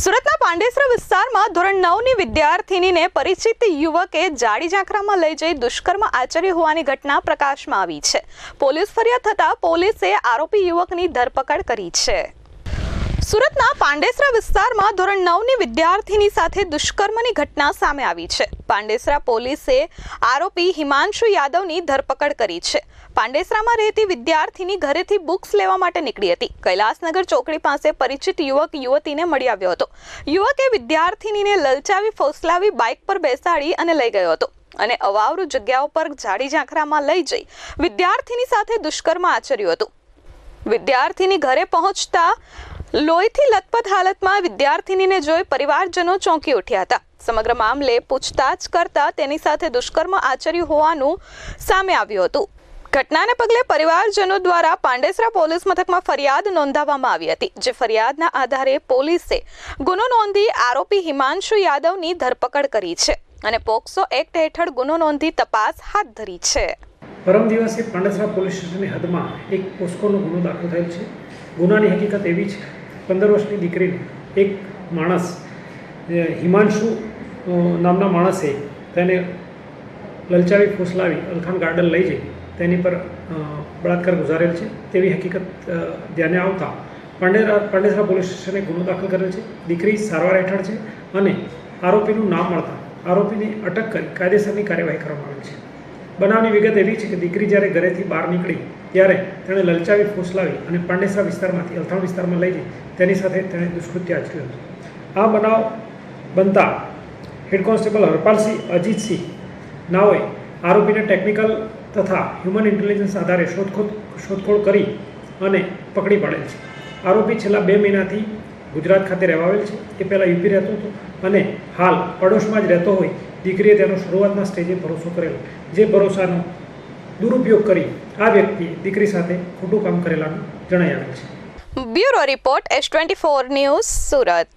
સુરતના પાંડેસરા વિસ્તારમાં ધોરણ નવની વિદ્યાર્થિનીને પરિચિત યુવકે જાડી ઝાંખરામાં લઈ જઈ દુષ્કર્મ આચર્યું હોવાની ઘટના પ્રકાશમાં આવી છે. પોલીસ ફરિયાદ થતાં પોલીસે આરોપી યુવકની ધરપકડ કરી છે. સુરતના પાંડેસરા વિસ્તારમાં ધોરણ નવની વિદ્યાર્થીની સાથે દુષ્કર્મની ઘટના સામે આવી છે. પાંડેસરા પોલીસે આરોપી હિમાંશુ યાદવની ધરપકડ કરી છે. પાંડેસરામાં રહેતી વિદ્યાર્થીની ઘરેથી બુક્સ લેવા માટે નીકળી હતી. કૈલાસનગર ચોકડી પાસે પરિચિત યુવક યુવતીને મળી આવ્યો હતો. યુવકે વિદ્યાર્થીનીને લલચાવી, ફોસલાવી, બાઇક પર બેસાડી અને લઈ ગયો હતો. અને અવાવરૂ જગ્યાઓ પર જાડી ઝાંખરામાં લઈ જઈ વિદ્યાર્થીની સાથે દુષ્કર્મ આચર્યું હતું. વિદ્યાર્થીની ઘરે પહોંચતા લોહીથી લથપથ હાલતમાં વિદ્યાર્થીનીને જોઈ પરિવારજનો ચોંકી ઉઠ્યા હતા. સમગ્ર મામલે પૂછતાછ કરતા તેની સાથે દુષ્કર્મ આચર્યું હોવાનું સામે આવ્યું હતું. ઘટનાને પગલે પરિવારજનો દ્વારા પાંડેસરા પોલીસ મથકમાં ફરિયાદ નોંધાવવામાં આવી હતી, જે ફરિયાદના આધારે પોલીસે ગુનો નોંધી આરોપી હિમાંશુ યાદવની ધરપકડ કરી છે અને પોક્સો એક્ટ હેઠળ ગુનો નોંધી તપાસ હાથ ધરી છે. પરમ દિવસે પાંડેસરા પોલીસ સ્ટેશનની હદમાં એક પોસ્કોનો ગુનો દાખલ થયેલ છે. ગુનાની હકીકત એવી છે, પંદર વર્ષની દીકરીને એક માણસ હિમાંશુ નામના માણસે તેને લલચાવી ફૂસલાવી અલખાન ગાર્ડન લઈ જઈ તેની પર બળાત્કાર ગુજારેલ છે, તેવી હકીકત ધ્યાને આવતા પાંડેરા, પાંડેસરા પોલીસ સ્ટેશને ગુનો દાખલ કરેલ છે, દીકરી સારવાર હેઠળ છે અને આરોપીનું નામ મળતા આરોપીને અટક કરી કાયદેસરની કાર્યવાહી કરવામાં આવેલ છે. બનાવની વિગત એવી છે કે દીકરી જ્યારે ઘરેથી બહાર નીકળી, ત્યારે તેણે લલચાવી, ફૂસલાવી અને પાંડેસરા વિસ્તારમાંથી, અલથાણ વિસ્તારમાં લઈ જઈ, તેની સાથે તેણે દુષ્કૃત્ય આચર્યું હતું. આ બનાવ બનતા હેડ કોન્સ્ટેબલ હરપાલસિંહ, અજીતસિંહ નાઓએ આરોપીને ટેકનિકલ તથા હ્યુમન ઇન્ટેલિજન્સ આધારે શોધખોળ શોધખોળ કરી અને પકડી પાડેલ છે. આરોપી છેલ્લા બે મહિનાથી ગુજરાત ખાતે રહેવાવેલ છે. એ પહેલાં યુપી રહેતો હતો અને હાલ પડોશમાં જ રહેતો હોય દીકરીએ તેનો શરૂઆતના સ્ટેજે ભરોસો કરેલો. જે ભરોસાનો દુરુપયોગ કરી આ વ્યક્તિએ દીકરી સાથે ખોટું કામ કરેલાનું જણાઈ છે. Bureau report S twenty four news Surat.